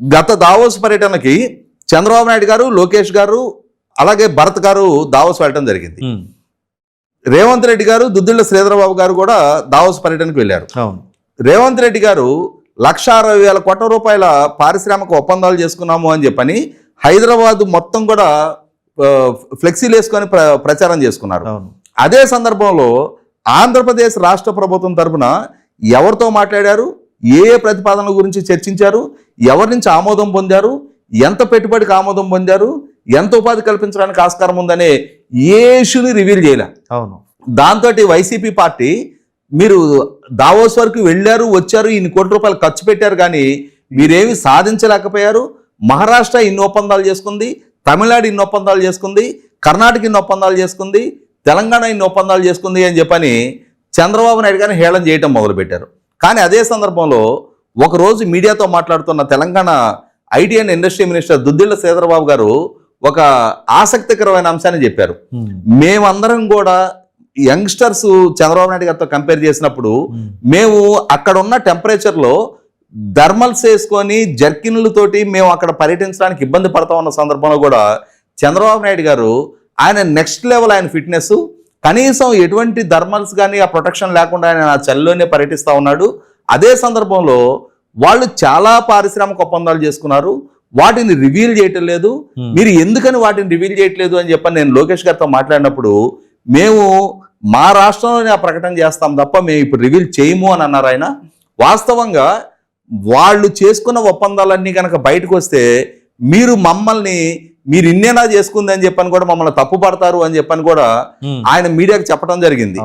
గత దావోస్ పర్యటనకి చంద్రబాబు నాయుడు గారు లోకేష్ గారు అలాగే భరత్ గారు దావోస్ వెళ్ళడం జరిగింది. రేవంత్ రెడ్డి గారు దుద్దిళ్ళ శ్రీధరబాబు గారు కూడా దావోస్ పర్యటనకు వెళ్ళారు. అవును. రేవంత్ రెడ్డి గారు లక్ష అరవై వేల కోట్ల రూపాయల పారిశ్రామిక ఒప్పందాలు చేసుకున్నాము అని చెప్పని హైదరాబాద్ మొత్తం కూడా ఫ్లెక్సీలు వేసుకొని ప్ర ప్రచారం చేసుకున్నారు. అవును. అదే సందర్భంలో ఆంధ్రప్రదేశ్ రాష్ట్ర ప్రభుత్వం తరపున ఎవరితో మాట్లాడారు? ఏ ప్రతిపాదనల గురించి చర్చించారు? ఎవరి నుంచి ఆమోదం పొందారు? ఎంత పెట్టుబడికి ఆమోదం పొందారు? ఎంత ఉపాధి కల్పించడానికి ఆస్కారం ఉందనే ఏ ఇష్యూని రివీల్ చేయలే. అవును. దాంతో వైసీపీ పార్టీ మీరు దావోస్ వరకు వెళ్ళారు వచ్చారు ఇన్ని కోట్ల రూపాయలు ఖర్చు పెట్టారు కానీ మీరేమి సాధించలేకపోయారు. మహారాష్ట్ర ఇన్ని ఒప్పందాలు చేసుకుంది తమిళనాడు ఇన్ని ఒప్పందాలు చేసుకుంది కర్ణాటక ఇన్ని ఒప్పందాలు చేసుకుంది తెలంగాణ ఇన్ని ఒప్పందాలు చేసుకుంది అని చెప్పని చంద్రబాబు నాయుడు గారిని హేళన చేయటం మొదలుపెట్టారు. కానీ అదే సందర్భంలో ఒకరోజు మీడియాతో మాట్లాడుతున్న Telangana IT and industry minister Duddilla Sridharbabu గారు ఒక ఆసక్తికరమైన అంశాన్ని చెప్పారు. ఉమ్, మేమందరం కూడా యంగ్స్టర్స్ చంద్రబాబు నాయుడు గారితో కంపేర్ చేసినప్పుడు ఉమ్, మేము అక్కడ ఉన్న టెంపరేచర్లో థర్మల్స్ వేసుకొని జర్కిన్లతోటి మేము అక్కడ పర్యటించడానికి ఇబ్బంది పడతా ఉన్న సందర్భంలో కూడా చంద్రబాబు నాయుడు గారు ఆయన నెక్స్ట్ లెవెల్ ఆయన ఫిట్నెస్ కనీసం ఎటువంటి థర్మల్స్ కానీ ఆ ప్రొటెక్షన్ లేకుండా ఆయన ఆ చలిలోనే పర్యటిస్తూ ఉన్నాడు. అదే సందర్భంలో వాళ్ళు చాలా పారిశ్రామిక ఒప్పందాలు చేసుకున్నారు. వాటిని రివీల్ చేయటం లేదు. ఉమ్. మీరు ఎందుకని వాటిని రివీల్ చేయట్లేదు అని చెప్పని నేను లోకేష్ గారితో మాట్లాడినప్పుడు మేము మా రాష్ట్రంలోనే ఆ ప్రకటన చేస్తాం తప్ప మేము ఇప్పుడు రివీల్ చేయము అని అన్నారు ఆయన. వాస్తవంగా వాళ్ళు చేసుకున్న ఒప్పందాలన్నీ కనుక బయటకు వస్తే మీరు మమ్మల్ని మీరు ఇన్నేనా చేసుకుంది అని చెప్పని కూడా మమ్మల్ని తప్పు పడతారు అని చెప్పని కూడా ఉమ్. ఆయన మీడియాకి చెప్పడం జరిగింది.